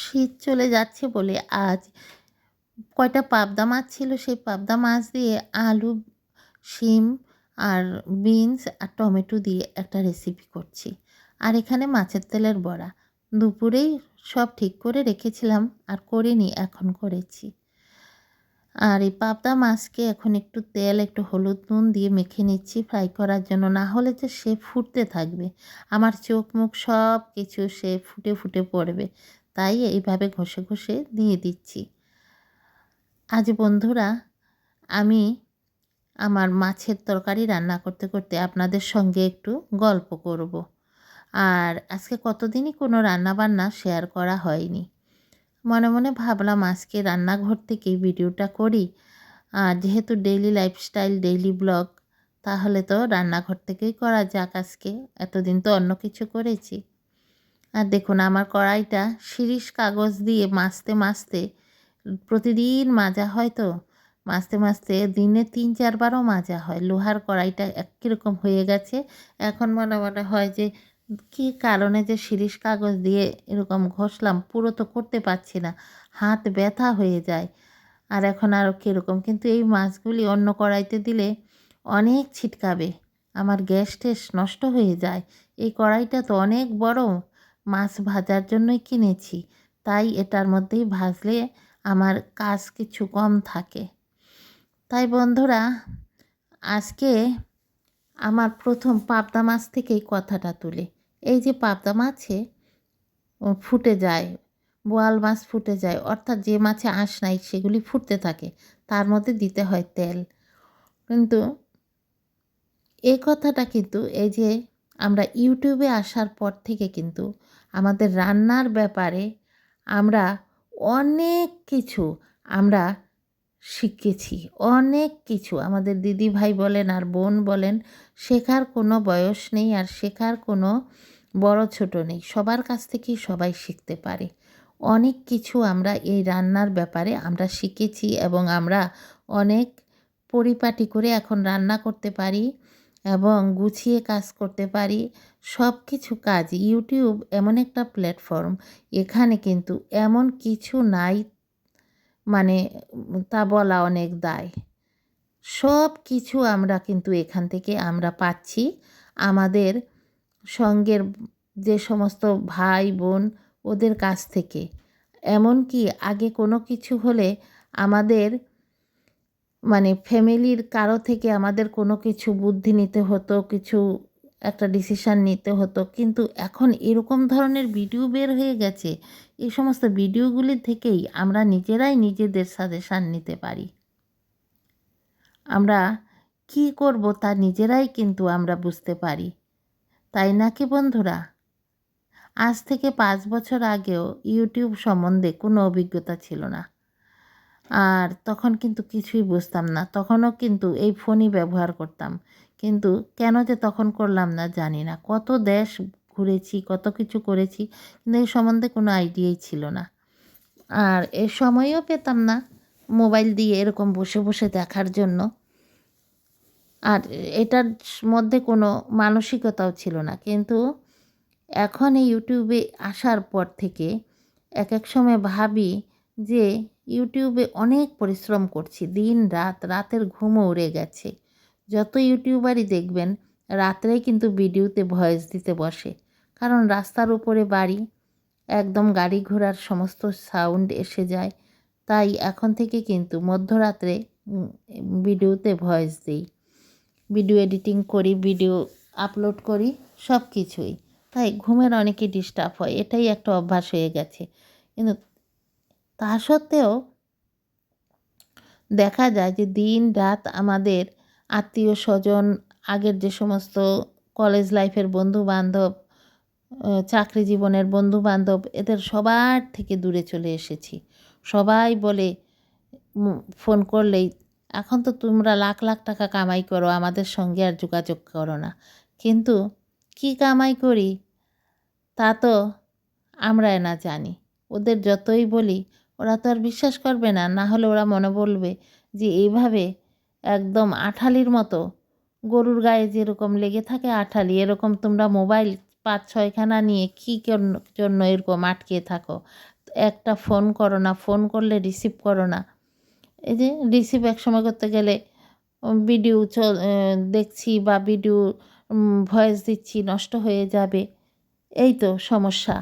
শীত চলে যাচ্ছে বলে আজ কয়টা পাবদা মাছ ছিল? সেই পাবদা মাছ দিয়ে আলু, শিম আর বিনস আর টমেটো দিয়ে একটা রেসিপি করছি। আর এখানে মাছের তেলের বড়া। দুপুরেই সব ঠিক করে রেখেছিলাম আর করিনি, এখন করেছি। আর এই পাবদা মাছকে এখন একটু তেল, একটু হলুদ নুন দিয়ে মেখে নিচ্ছি ফ্রাই করার জন্য। না হলে যে সে ফুটতে থাকবে। আমার চোখ মুখ সব কিছু সে ফুটে ফুটে পড়বে। তাই এইভাবে ঘষে ঘষে দিয়ে দিচ্ছি। আজ বন্ধুরা, আমি আমার মাছের তরকারি রান্না করতে করতে আপনাদের সঙ্গে একটু গল্প করব। আর আজকে কতদিনই কোনো রান্নাবান্না শেয়ার করা হয়নি। মনে মনে ভাবলাম আজকে রান্নাঘর থেকেই ভিডিওটা করি। আর যেহেতু ডেইলি লাইফস্টাইল ডেইলি ব্লগ তাহলে তো রান্নাঘর থেকেই করা যাক আজকে। এতদিন তো অন্য কিছু করেছি। আর দেখুন আমার কড়াইটা শিরিষ কাগজ দিয়ে মাজতে মাজতে প্রতিদিন মাজা হয় তো? মাজতে মাজতে দিনে তিন চারবারও মাজা হয়। লোহার কড়াইটা একই রকম হয়ে গেছে। এখন মনে মনে হয় যে, কী কারণে যে শিরিষ কাগজ দিয়ে এরকম ঘষলাম, পুরো তো করতে পারছি না। হাত ব্যথা হয়ে যায়। আর এখন আরও কীরকম? কিন্তু এই মাছগুলি অন্য কড়াইতে দিলে অনেক ছিটকাবে। আমার গ্যাস টেস নষ্ট হয়ে যায়। এই কড়াইটা তো অনেক বড়। মাছ ভাজার জন্যই কিনেছি। তাই এটার মধ্যেই ভাজলে আমার কাজ কিছু কম থাকে। তাই বন্ধুরা, আজকে আমার প্রথম পাবদা মাছ থেকেই কথাটা তুলে। এই যে পাবদা মাছে ফুটে যায়, বোয়াল মাছ ফুটে যায়, অর্থাৎ যে মাছে আঁশ নাই সেগুলি ফুটতে থাকে, তার মধ্যে দিতে হয় তেল। কিন্তু এই কথাটা কিন্তু এই যে আমরা ইউটিউবে আসার পর থেকে কিন্তু আমাদের রান্নার ব্যাপারে আমরা অনেক কিছু আমরা শিখেছি, অনেক কিছু। আমাদের দিদি ভাই বলেন আর বোন বলেন, শেখার কোনো বয়স নেই আর শেখার কোনো বড় ছোট নেই। সবার কাছ থেকেই সবাই শিখতে পারে। অনেক কিছু আমরা এই রান্নার ব্যাপারে আমরা শিখেছি এবং আমরা অনেক পরিপাটি করে এখন রান্না করতে পারি। এবং গুছিয়ে কাজ করতে পারি। সব কিছু কাজ ইউটিউব এমন একটা প্ল্যাটফর্ম। এখানে কিন্তু এমন কিছু নাই মানে তা বলা অনেক দায়। সব কিছু আমরা কিন্তু এখান থেকে আমরা পাচ্ছি। আমাদের সঙ্গের যে সমস্ত ভাই, বোন ওদের কাছ থেকে। এমনকি আগে কোনো কিছু হলে আমাদের মানে ফ্যামিলির কারও থেকে আমাদের কোনো কিছু বুদ্ধি নিতে হতো, কিছু একটা ডিসিশান নিতে হতো। কিন্তু এখন এরকম ধরনের ভিডিও বের হয়ে গেছে, এই সমস্ত ভিডিওগুলি থেকেই আমরা নিজেরাই নিজেদের সাজেশান নিতে পারি। আমরা কি করব তা নিজেরাই কিন্তু আমরা বুঝতে পারি। তাই নাকি বন্ধুরা? আজ থেকে পাঁচ বছর আগেও ইউটিউব সম্বন্ধে কোনো অভিজ্ঞতা ছিল না। আর তখন কিন্তু কিছুই বুঝতাম না। তখনও কিন্তু এই ফোনই ব্যবহার করতাম। কিন্তু কেন যে তখন করলাম না জানি না। কত দেশ ঘুরেছি, কত কিছু করেছি, কিন্তু এই সম্বন্ধে কোনো আইডিয়াই ছিল না। আর এ সময়ও পেতাম না মোবাইল দিয়ে এরকম বসে বসে দেখার জন্য। আর এটার মধ্যে কোনো মানসিকতাও ছিল না। কিন্তু এখন এই ইউটিউবে আসার পর থেকে এক এক সময় ভাবি যে ইউটিউবে অনেক পরিশ্রম করছি, দিন রাত, রাতের ঘুমও উড়ে গেছে। যত ইউটিউবারই দেখবেন, রাত্রেই কিন্তু ভিডিওতে ভয়েস দিতে বসে। কারণ রাস্তার উপরে বাড়ি, একদম গাড়ি ঘোড়ার সমস্ত সাউন্ড এসে যায়। তাই এখন থেকে কিন্তু মধ্যরাত্রে ভিডিওতে ভয়েস দিই। ভিডিও এডিটিং করি, ভিডিও আপলোড করি সব কিছুই তাই ঘুমের অনেকই ডিস্টার্ব হয়, এটাই একটা অভ্যাস হয়ে গেছে। কিন্তু তা সত্ত্বেও দেখা যায় যে দিন, রাত আমাদের আত্মীয় স্বজন, আগের যে সমস্ত কলেজ লাইফের বন্ধু বান্ধব চাকরি জীবনের বন্ধু বান্ধব এদের সবার থেকে দূরে চলে এসেছি। সবাই বলে ফোন করলেই, এখন তো তোমরা লাখ লাখ টাকা কামাই করো, আমাদের সঙ্গে আর যোগাযোগ করো না। কিন্তু কি কামাই করি? তা তো আমরা না জানি। ওদের যতই বলি ওরা তো আর বিশ্বাস করবে না না হলে ওরা মনে বলবে যে এইভাবে একদম আঠালির মতো গরুর গায়ে যেরকম লেগে থাকে আঠালি, এরকম তোমরা মোবাইল পাঁচ ছয়খানা নিয়ে কী জন্য এরকম আটকে থাকো? একটা ফোন করো না, ফোন করলে রিসিভ করো না। এই যে রিসিভ এক সময় করতে গেলে ভিডিও দেখছি বা ভিডিও ভয়েস দিচ্ছি, নষ্ট হয়ে যাবে, এই তো সমস্যা।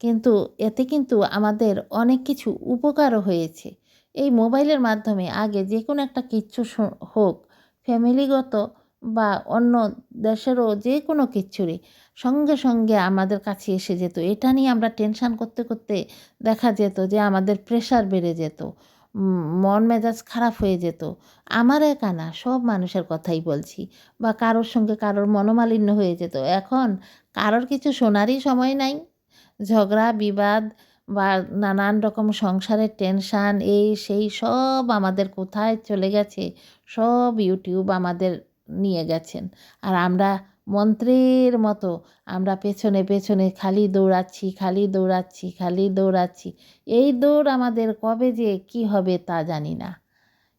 কিন্তু এতে কিন্তু আমাদের অনেক কিছু উপকারও হয়েছে। এই মোবাইলের মাধ্যমে আগে যে কোনো একটা কিচ্ছু হোক, ফ্যামিলিগত বা অন্য দেশেরও যে কোনো কিচ্ছুরই সঙ্গে সঙ্গে আমাদের কাছে এসে যেত। এটা নিয়ে আমরা টেনশান করতে করতে দেখা যেত যে আমাদের প্রেশার বেড়ে যেত মন মেজাজ খারাপ হয়ে যেত। আমার একা না, সব মানুষের কথাই বলছি বা কারোর সঙ্গে কারোর মনোমালিন্য হয়ে যেত। এখন কারোর কিছু শোনারই সময় নাই ঝগড়া, বিবাদ বা নানান রকম সংসারের টেনশান, এই সেই সব আমাদের কোথায় চলে গেছে, সব ইউটিউব আমাদের নিয়ে গেছেন। আর আমরা মন্ত্রের মতো, আমরা পেছনে পেছনে খালি দৌড়াচ্ছি খালি দৌড়াচ্ছি খালি দৌড়াচ্ছি। এই দৌড় আমাদের কবে যে কি হবে তা জানি না।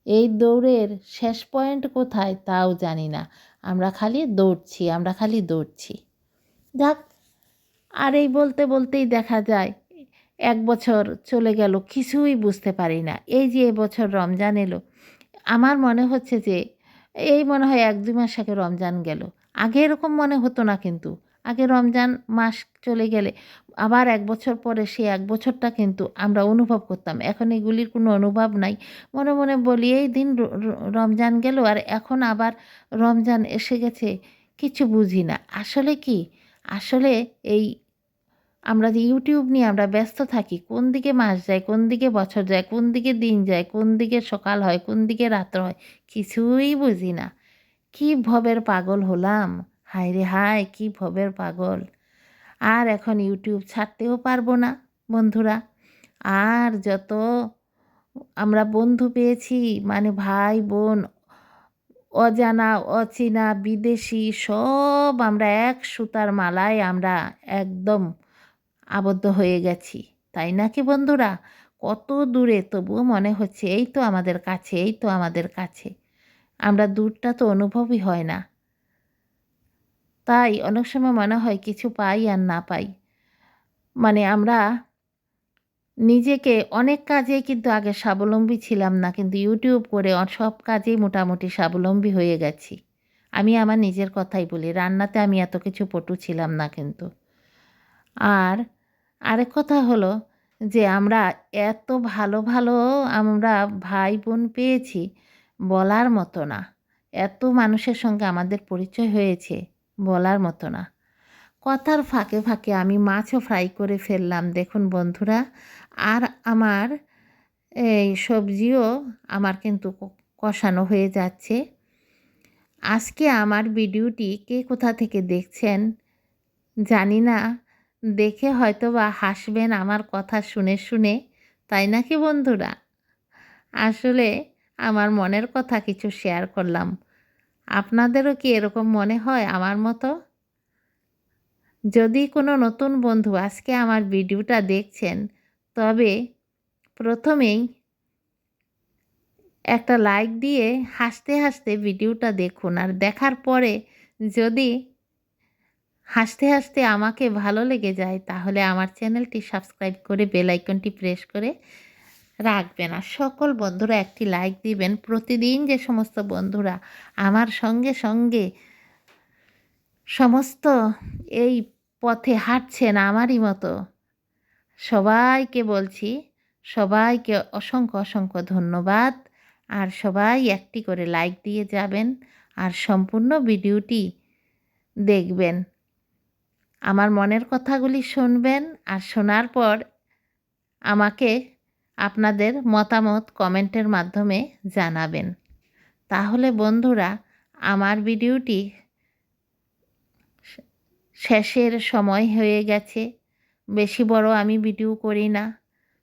এই দৌড়ের শেষ পয়েন্ট কোথায় তাও জানি না। আমরা খালি দৌড়ছি, আমরা খালি দৌড়ছি। যাক আর এই বলতে বলতেই দেখা যায়, এক বছর চলে গেল, কিছুই বুঝতে পারি না। এই যে এবছর রমজান এলো, আমার মনে হচ্ছে যে, এই মনে হয় এক দুই মাস আগে রমজান গেল। আগে এরকম মনে হতো না কিন্তু, আগে রমজান মাস চলে গেলে, আবার এক বছর পরে সে এক বছরটা কিন্তু আমরা অনুভব করতাম। এখন এগুলির কোনো অনুভব নাই। মনে মনে বলি, এই দিন রমজান গেল আর এখন আবার রমজান এসে গেছে, কিছু বুঝি না। আসলে কি? আসলে এই আমরা যে ইউটিউব নিয়ে আমরা ব্যস্ত থাকি, কোন দিকে মাস যায়, কোন দিকে বছর যায়, কোন দিকে দিন যায়, কোন দিকে সকাল হয়, কোন দিকে রাত্র হয়, কিছুই বুঝি না। কি ভবের পাগল হলাম? হায় রে হায়, কি ভবের পাগল। আর এখন ইউটিউব ছাড়তেও পারব না, বন্ধুরা। আর যত আমরা বন্ধু পেয়েছি মানে ভাই, বোন অজানা, অচেনা, বিদেশি, সব আমরা এক সুতার মালায় আমরা একদম আবদ্ধ হয়ে গেছি। তাই নাকি বন্ধুরা? কত দূরে তবুও মনে হচ্ছে, এই তো আমাদের কাছে, এই তো আমাদের কাছে। আমরা দূরটা তো অনুভবই হয় না। তাই অনেক সময় মনে হয় কিছু পাই আর না পাই। মানে আমরা নিজেকে অনেক কাজে কিন্তু আগে স্বাবলম্বী ছিলাম না, কিন্তু ইউটিউব করে সব কাজেই মোটামুটি স্বাবলম্বী হয়ে গেছি। আমি আমার নিজের কথাই বলি, রান্নাতে আমি এত কিছু পটু ছিলাম না কিন্তু। আর আরেক কথা হলো যে, আমরা এত ভালো ভালো আমরা ভাই বোন পেয়েছি বলার মতো না। এত মানুষের সঙ্গে আমাদের পরিচয় হয়েছে বলার মতো না। কথার ফাঁকে ফাঁকে আমি মাছও ফ্রাই করে ফেললাম। দেখুন বন্ধুরা আর আমার এই সবজিও আমার কিন্তু কষানো হয়ে যাচ্ছে। আজকে আমার ভিডিওটি কে কোথা থেকে দেখছেন জানি না। দেখে হয়তো বা হাসবেন আমার কথা শুনে শুনে, তাই নাকি বন্ধুরা? আসলে আমার মনের কথা কিছু শেয়ার করলাম। আপনাদেরও কি এরকম মনে হয় আমার মতো? যদি কোনো নতুন বন্ধু আজকে আমার ভিডিওটা দেখছেন তবে প্রথমেই একটা লাইক দিয়ে হাসতে হাসতে ভিডিওটা দেখুন। আর দেখার পরে যদি হাসতে হাসতে আমাকে ভালো লেগে যায়, তাহলে আমার চ্যানেলটি সাবস্ক্রাইব করে বেল আইকনটি প্রেস করে রাখবেন। আর সকল বন্ধুরা একটি লাইক দিবেন। প্রতিদিন যে সমস্ত বন্ধুরা আমার সঙ্গে সঙ্গে সমস্ত এই পথে হাঁটছেন, আমারই মতো সবাইকে বলছি, সবাইকে অসংখ্য অসংখ্য ধন্যবাদ। আর সবাই একটি করে লাইক দিয়ে যাবেন আর সম্পূর্ণ ভিডিওটি দেখবেন। আমার মনের কথাগুলি শুনবেন আর শোনার পর আমাকে আপনাদের মতামত কমেন্টের মাধ্যমে জানাবেন। তাহলে বন্ধুরা, আমার ভিডিওটি শেষের সময় হয়ে গেছে। বেশি বড় আমি ভিডিও করি না।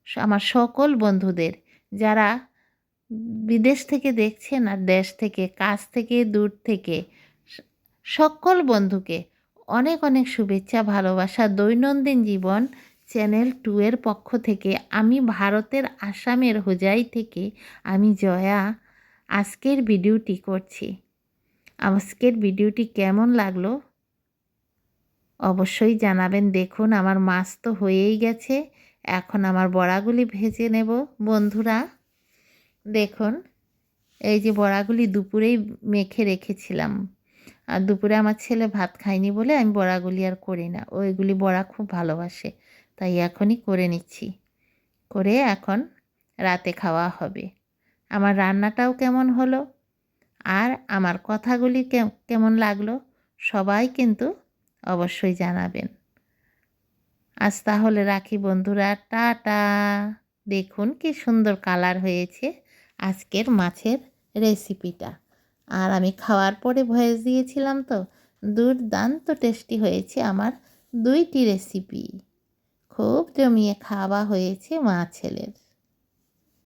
আমার সকল বন্ধুদের, যারা বিদেশ থেকে দেখছেন আর দেশ থেকে, কাছ থেকে, দূর থেকে সকল বন্ধুকে অনেক অনেক শুভেচ্ছা, ভালোবাসা, দৈনন্দিন জীবন চ্যানেল টু এর পক্ষ থেকে, আমি ভারতের আসামের হোজাই থেকে আমি জয়া আজকের ভিডিওটি করছি। আজকের ভিডিওটি কেমন লাগল? অবশ্যই জানাবেন। দেখুন, আমার মাছ তো হয়েই গেছে। এখন আমার বড়াগুলি ভেজে নেব। বন্ধুরা, দেখুন, এই যে বড়াগুলি দুপুরেই মেখে রেখেছিলাম। আর দুপুরে আমার ছেলে ভাত খায়নি বলে আমি বড়াগুলি আর করি না। ওইগুলি বড়া খুব ভালোবাসে, তাই এখনই করে নিচ্ছি। করে এখন রাতে খাওয়া হবে। আমার রান্নাটাও কেমন হলো? আর আমার কথাগুলি কেমন লাগল? সবাই কিন্তু অবশ্যই জানাবেন। আজ তাহলে রাখি বন্ধুরা, টাটা। দেখুন কি সুন্দর কালার হয়েছে আজকের মাছের রেসিপিটা। আর আমি খাওয়ার পরে ভয়েস দিয়েছিলাম তো, দুর্দান্ত টেস্টি হয়েছে আমার দুইটি রেসিপি। খুব জমিয়ে খাওয়া হয়েছে মা ছেলের।